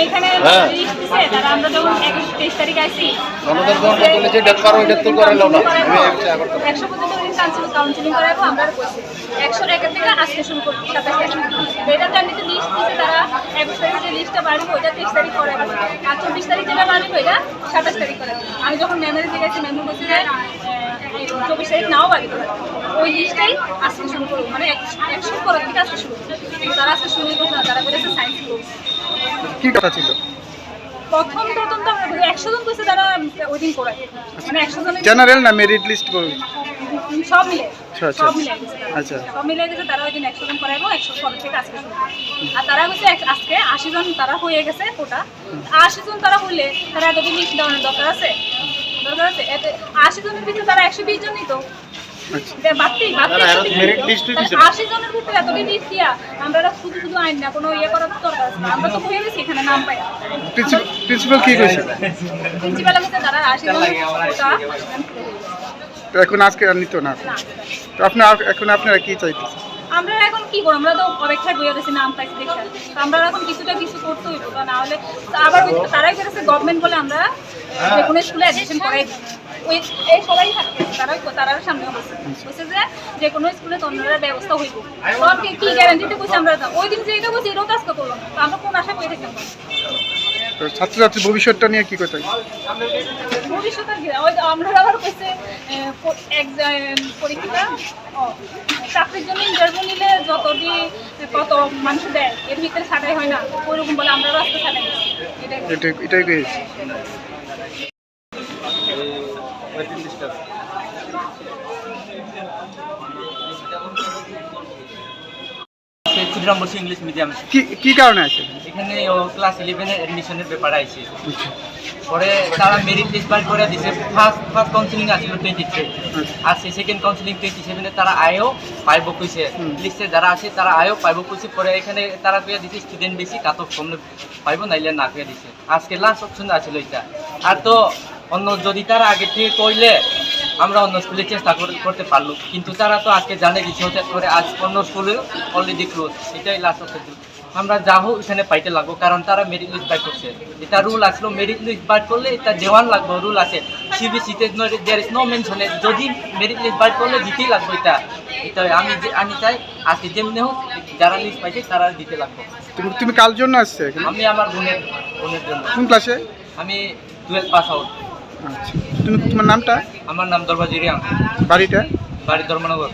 এখানে হ্যাঁ। লিস্ট তারা আমরা যখন একুশ তেইশ তারিখ করতাম একশো পর্যন্ত কাউন্সিলিং করাবো আমরা একশো একের থেকে আজকে শুরু করব সাতাশ তারিখ এটা জানিতে লিস্ট তারা একুশ তারিখ যে লিস্টটা বাড়বে ওইটা তেইশ তারিখ করে আর চব্বিশ তারিখ যেটা বাড়বে ওইটা সাতাশ তারিখ করে আমি যখন ম্যামের গেছি ম্যাম বলছি চব্বিশ তারিখ নাও বাড়বে ওই লিস্টটাই আজকে শুরু করব। মানে একশো- পরের থেকে আজকে শুরু করব। তারা আজকে শুরু করছে না তারা বলেছে সায়েন্স গ্রুপ কি কথা ছিল? প্রথম প্রথম তো আমরা একশো জন কইছে তারা ওই দিন করে মানে একশো জনের জেনারেল না মেরিট লিস্ট করুন সব মিলে। আচ্ছা, আচ্ছা। সব মিলে আচ্ছা। সব মিলে গেছে তারা ওই দিন একশো জন করাইবো একশো পরের থেকে আজকে আর তারা এক- আজকে আশি জন তারা হয়ে গেছে কোটা। আশি জন তারা হইলে তারা এতদিন লিস্ট দেওয়ানোর দরকার আছে? দরকার আছে আশি জনের ভিতরে তারা একশো বিশ জনই তো। আচ্ছা। আশি জনের ভিতরে দিয়া আমরা শুধু শুধু আইন না কোনো ইয়ে করার দরকার আছে আমরা তো হয়ে গেছি এখানে নাম পাই প্রিন্সিপাল কি কইছে? প্রিন্সিপালের মধ্যে তারা আশি জন তো এখন আজকে আর নিত না। তো আপনার এখন আপনারা কি চাইতেছেন? আমরা এখন কি করব? আমরা তো অপেক্ষায় বইয়া গেছি নাম পাইছি দেখে। আমরা এখন কিছুটা কিছু করতে হইব তো না হলে আবার তারাই করেছে গভর্নমেন্ট বলে আমরা যে কোনো স্কুলে অ্যাডমিশন করাই ওই এই সবাই থাকে তারাই তারার সামনে বসে। বসে যে যে কোনো স্কুলে তোমরা ব্যবস্থা হইব। তো কি গ্যারান্টিতে কইছি আমরা ওই দিন যে এটা বলছি এটাও কাজ করল না। তো আমরা কোন আশা করে থাকতাম তো ছাত্রছাত্রীর ভবিষ্যৎটা নিয়ে কি কথা? যে আমরা আবার কইছে পরীক্ষা চাকরির জন্য ইন্টারভিউ নিলে যত কত মানুষ দেয় এর ভিতরে ছাটাই হয় না। ওইরকম বলে আমরা রাস্তা ছাটাই এটাই। এটাই। সে ক্ষুদিরাম বসু ইংলিশ মিডিয়াম কি কি কারণে আছে? এখানে ক্লাস ইলেভেনের অ্যাডমিশনের ব্যাপারে আইছে। পরে তারা মেরিট লিস্ট বার করে দিছে। ফার্স্ট ফার্স্ট কাউন্সিলিং আসছিল টোয়েন্টি থ্রি আর সেই সেকেন্ড কাউন্সিলিং টোয়েন্টি সেভেনে তারা আয়ও পাইব কইছে। লিস্টে যারা আছে তারা আয়ও পাইব কইছে। পরে এখানে তারা কইয়া দিছে স্টুডেন্ট বেশি কাত অফ কম পাইব নাইলে না কইয়া দিছে। আজকে লাস্ট অপশন আছিল এটা আর তো অন্য যদি তারা আগে থেকে কইলে আমরা অন্য স্কুলে চেষ্টা করতে পারল কিন্তু তারা তো আজকে জানে কিছু করে আজ অন্য স্কুলে অলরেডি ক্লোজ এটাই লাস্ট অপশন আমরা যা হোক এখানে পাইতে লাগবো কারণ তারা মেরিট লিস্ট বাই করছে। এটা রুল আসলো মেরিট লিস্ট বাই করলে এটা দেওয়ান লাগবে রুল আছে। সিবিসিতে দেয়ার ইজ নো মেনশনে যদি মেরিট লিস্ট বাই করলে দিতেই লাগবে এটা। এটা আমি যে আমি চাই আজকে যেমনি হোক যারা লিস্ট পাইছে তারা দিতে লাগবো। তুমি তুমি কাল জন্য আসছে আমি আমার বোনের বোনের জন্য। কোন ক্লাসে আমি টুয়েলভ পাস আউট আচ্ছা। তুমি তোমার নামটা? আমার নাম দরবাজিরিয়াম বাড়িটা? বাড়ি ধর্মনগর।